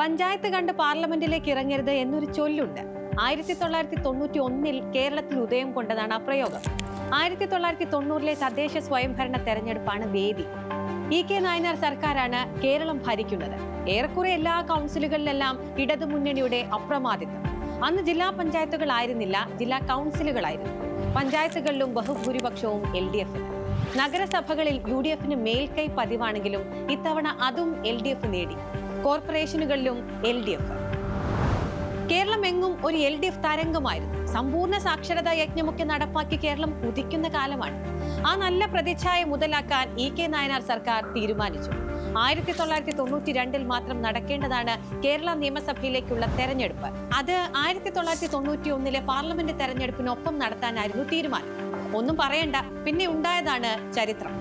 പഞ്ചായത്ത് കണ്ട് പാർലമെന്റിലേക്ക് ഇറങ്ങരുത് എന്നൊരു ചൊല്ലുണ്ട്. ആയിരത്തി തൊള്ളായിരത്തി തൊണ്ണൂറ്റി ഒന്നിൽ കേരളത്തിൽ ഉദയം കൊണ്ടതാണ് ആ പ്രയോഗം. ആയിരത്തി തൊള്ളായിരത്തി തൊണ്ണൂറിലെ തദ്ദേശ സ്വയംഭരണ തെരഞ്ഞെടുപ്പാണ് വേദി. ഇ കെ നായനാർ സർക്കാരാണ് കേരളം ഭരിക്കുന്നത്. ഏറെക്കുറെ എല്ലാ കൗൺസിലുകളിലെല്ലാം ഇടതുമുന്നണിയുടെ അപ്രമാദിത്വം. അന്ന് ജില്ലാ പഞ്ചായത്തുകളായിരുന്നില്ല ജില്ലാ കൗൺസിലുകളായിരുന്നു. പഞ്ചായത്തുകളിലും ബഹുഭൂരിപക്ഷവും എൽ ഡി എഫിന് നഗരസഭകളിൽ യു ഡി എഫിന് മേൽക്കൈ പതിവാണെങ്കിലും ഇത്തവണ അതും എൽ ഡി എഫ് നേടി. കോർപ്പറേഷനുകളിലും എൽ ഡി എഫ്. കേരളം എങ്ങും ഒരു എൽ ഡി എഫ് തരംഗമായിരുന്നു. സമ്പൂർണ സാക്ഷരതാ യജ്ഞമൊക്കെ നടപ്പാക്കി കേരളം കുതിക്കുന്ന കാലമാണ്. ആ നല്ല പ്രതിച്ഛായ മുതലാക്കാൻ ഇ കെ നായനാർ സർക്കാർ തീരുമാനിച്ചു. ആയിരത്തി തൊള്ളായിരത്തി തൊണ്ണൂറ്റി രണ്ടിൽ മാത്രം നടക്കേണ്ടതാണ് കേരള നിയമസഭയിലേക്കുള്ള തെരഞ്ഞെടുപ്പ്. അത് ആയിരത്തി തൊള്ളായിരത്തി തൊണ്ണൂറ്റി ഒന്നിലെ പാർലമെന്റ് തെരഞ്ഞെടുപ്പിനൊപ്പം നടത്താനായിരുന്നു തീരുമാനം. ഒന്നും പറയണ്ട പിന്നെ ഉണ്ടായതാണ് ചരിത്രം.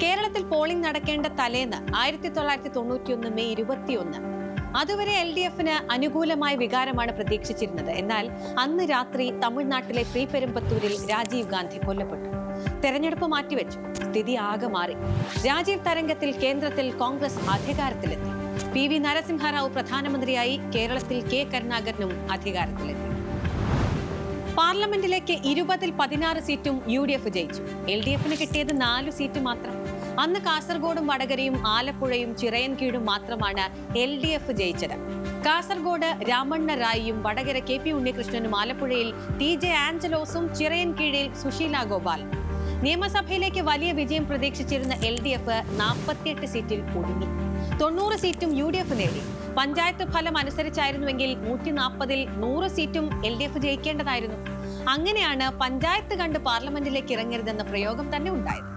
കേരളത്തിൽ പോളിംഗ് നടക്കേണ്ട തലേന്ന് ആയിരത്തി തൊള്ളായിരത്തി തൊണ്ണൂറ്റിയൊന്ന് മെയ് ഇരുപത്തിയൊന്ന്. അതുവരെ എൽ ഡി എഫിന് അനുകൂലമായ വികാരമാണ് പ്രതീക്ഷിച്ചിരുന്നത്. എന്നാൽ അന്ന് രാത്രി തമിഴ്നാട്ടിലെ ശ്രീപെരുമ്പത്തൂരിൽ രാജീവ് ഗാന്ധി കൊല്ലപ്പെട്ടു. തെരഞ്ഞെടുപ്പ് മാറ്റിവെച്ചു. സ്ഥിതി ആകെ മാറി. രാജീവ് തരംഗത്തിൽ കേന്ദ്രത്തിൽ കോൺഗ്രസ് അധികാരത്തിലെത്തി. പി വി നരസിംഹറാവു പ്രധാനമന്ത്രിയായി കേരളത്തിൽ കെ കരുണാകരനും അധികാരത്തിലെത്തി. പാർലമെന്റിലേക്ക് ഇരുപതിൽ പതിനാറ് സീറ്റും യു ഡി എഫ് ജയിച്ചു. എൽ ഡി എഫിന് കിട്ടിയത് നാലു സീറ്റ് മാത്രം. അന്ന് കാസർഗോഡും വടകരയും ആലപ്പുഴയും ചിറയൻകീഴും മാത്രമാണ് എൽ ഡി എഫ് ജയിച്ചത്. കാസർഗോഡ് രാമണ്ണ റായിയും വടകര കെ പി ഉണ്ണികൃഷ്ണനും ആലപ്പുഴയിൽ ടി ജെ ആഞ്ചലോസും ചിറയൻകീഴിൽ സുശീല ഗോപാൽ. നിയമസഭയിലേക്ക് വലിയ വിജയം പ്രതീക്ഷിച്ചിരുന്ന എൽ ഡി എഫ് നാൽപ്പത്തിയെട്ട് സീറ്റിൽ ഒതുങ്ങി. തൊണ്ണൂറ് സീറ്റും യു ഡി എഫ് നേടി. പഞ്ചായത്ത് ഫലം അനുസരിച്ചായിരുന്നുവെങ്കിൽ നൂറ്റി നാൽപ്പതിൽ നൂറ് സീറ്റും എൽ ഡി എഫ് ജയിക്കേണ്ടതായിരുന്നു. അങ്ങനെയാണ് പഞ്ചായത്ത് കണ്ട് പാർലമെന്റിലേക്ക് ഇറങ്ങരുതെന്ന പ്രയോഗം തന്നെ ഉണ്ടായത്.